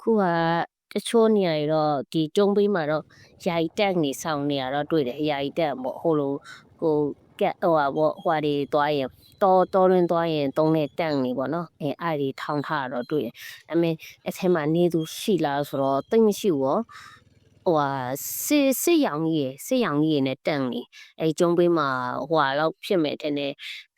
ခုကတချို့နေရာတွေတော့ဒီကျုံးပေးမှာတော့ယာယီတက်နေဆောင်နေရတော့တွေ့တယ်ယာယီတက်ပေါ့ဟိုလိုကိုကက်ဟိုဟာပေါ့ဟိုဟာတွေသွားရင်တော်တော်ရင်းသွားရင်တုံးနဲ့တက်နေပေါ့နော်အဲအဲ့ဒီထောင်းထားတော့တွေ့တယ်ဒါပေမဲ့အထက်မှာနေသူရှိလားဆိုတော့တိတ်မရှိဘူးရောဟိုဟာစစ်စစ်ရောင်ကြီးရယ်စစ်ရောင်ကြီးရယ်နဲ့တက်နေအဲကျုံးပေးမှာဟိုဟာတော့ဖြစ်မယ်တဲ့နဲ့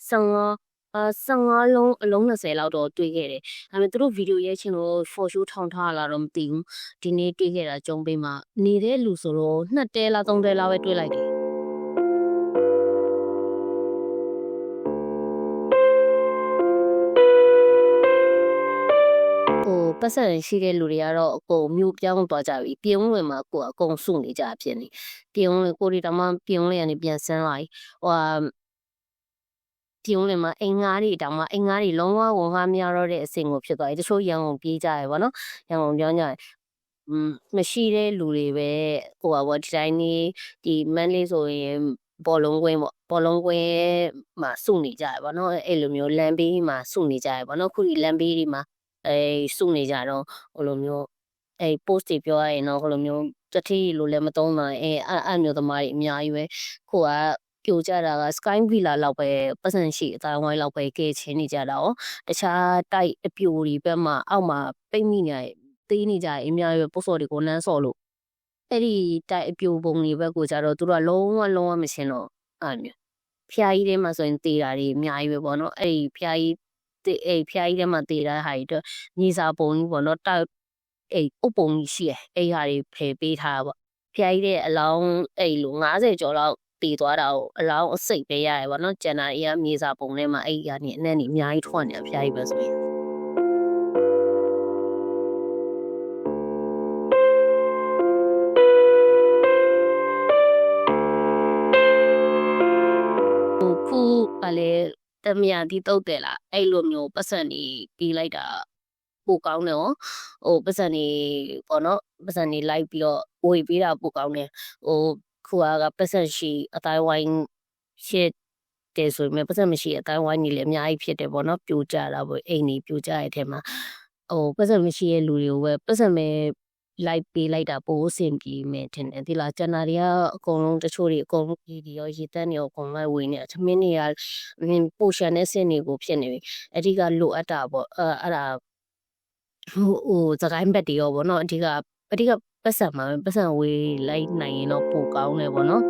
15 အာ15လုံးအလုံး20လောက်တော့တွေ့ခဲ့တယ်ဒါပေမဲ့သူတို့ဗီဒီယိုရိုက်ချင်လို့ for show ထောင်းထားလာတော့မသိဘူးဒီနေ့တွေ့ခဲ့တာကျုံးပေးမှာနေတဲ့လူဆိုတော့နှစ်တဲလားသုံးတဲလားပဲတွေ့လိုက်တယ်ဟိုပတ်စံရှိတဲ့လူတွေကတော့အကုန်မျိုးပြောင်းသွားကြပြီပြုံးဝင်မှာကိုယ်အကုန်စုနေကြဖြစ်နေပြုံးဝင်ကိုရီတောင်မှပြုံးလေးကနေပြန်ဆန်းလာပြီဟို ဟာပြုံးလေးမှာအင်္ဂါတွေတောင်မှအင်္ဂါတွေလုံးဝဝန်ကားမရတော့တဲ့အဆင့်ကိုဖြစ်သွားပြီတချို့ရန်ကုန်ပြေးကြရယ်ဗောနော်ရန်ကုန်ပြောင်းကြရယ်อืมမရှိတဲ့လူတွေပဲဟိုဟာဗောဒီတိုင်းနေဒီမန်းလေးဆိုရင်ဘောလုံးကွင်းပေါ့ဘောလုံးကွင်းမှာစုနေကြရယ်ဗောနော်အဲ့လိုမျိုးလမ်းဘေးမှာစုနေကြရယ်ဗောနော်ခုဒီလမ်းဘေးတွေမှာအဲစုနေကြတော့ဟိုလိုမျိုးအဲ post တွေပြောရရင်တော့ဟိုလိုမျိုးတတိလိုလည်းမသုံးနိုင်အဲအဲ့အဲ့မျိုးသမားတွေအများကြီးပဲကိုက ပြိုကြတာက sky villa လောက်ပဲပတ်စံရှိအတိုင်းဝိုင်းလောက်ပဲကဲချင်းနေကြတာ哦တခြားတိုက်အပြိုတွေဘက်မှာအောက်မှာပိတ်မိနေရသေးနေကြရင်အများကြီးပဲပို့စော်တွေကိုနန်းစော်လို့အဲ့ဒီတိုက်အပြိုပုံတွေဘက်ကိုကြတော့သူတို့ကလုံးဝလုံးဝမရှင်းတော့အဲ့မျိုးဖျားကြီးထဲမှာဆိုရင်တေးတာတွေအများကြီးပဲပေါ့နော်အဲ့ဒီဖျားကြီးတေးအဲ့ဖျားကြီးထဲမှာတေးတာဟာတွေတော့မြေစာပုံကြီးပေါ့နော်တောက်အိတ်အုပ်ပုံကြီးရှိတယ်အဲ့ဟာတွေဖယ်ပေးထားတာပေါ့ဖျားကြီးတဲ့အလောင်းအဲ့လို90ကျော်လောက် တည်သွားတာကိုအလောင်းအစိတ်ပဲရတယ်ပေါ့နော်ကျန်တာတွေကမြေစာပုံထဲမှာအဲ့ဟာနေအနက်နေအများကြီးထွက်နေတာဖျားကြီးပဲဆိုရင်ဟိုခုကလည်းတမယာဒီတုတ်တယ်လားအဲ့လိုမျိုးပတ်စံနေပြီးလိုက်တာပိုကောင်းတယ်ဟောဟိုပတ်စံနေပေါ့နော်ပတ်စံနေလိုက်ပြီးတော့ဝေပေးတာပိုကောင်းတယ်ဟို ခုကပတ်စံရှိအတိုင်းဝိုင်းရှစ်တယ်ဆိုရင်ပတ်စံမရှိအတိုင်းဝိုင်းကြီးလည်းအများကြီးဖြစ်တယ်ပေါ့နော်ပြိုကျတာပေါ့အိမ်ကြီးပြိုကျတဲ့အထက်မှာဟိုပတ်စံမရှိရဲ့လူတွေကိုပဲပတ်စံပဲလိုက်ပေးလိုက်တာပိုအဆင်ပြေမယ်ထင်တယ်ဒီလားကျန်တာတွေကအကုန်လုံးတချို့တွေအကုန်လုံးဒီဒီရောရေတန်းတွေရောအကုန်လိုက်ဝင်နေတယ်သမင်းတွေကပိုရှန်တဲ့စင်တွေကိုဖြစ်နေပြီအဓိကလိုအပ်တာပေါ့အဲအဲ့ဒါဟိုဟိုသခိုင်းဘက်တွေရောပေါ့နော်အဓိက အဓိကပတ်စံမှာပတ်စံဝေးလိုက်နိုင်ရင်တော့ပိုကောင်းတယ်ပေါ့နော်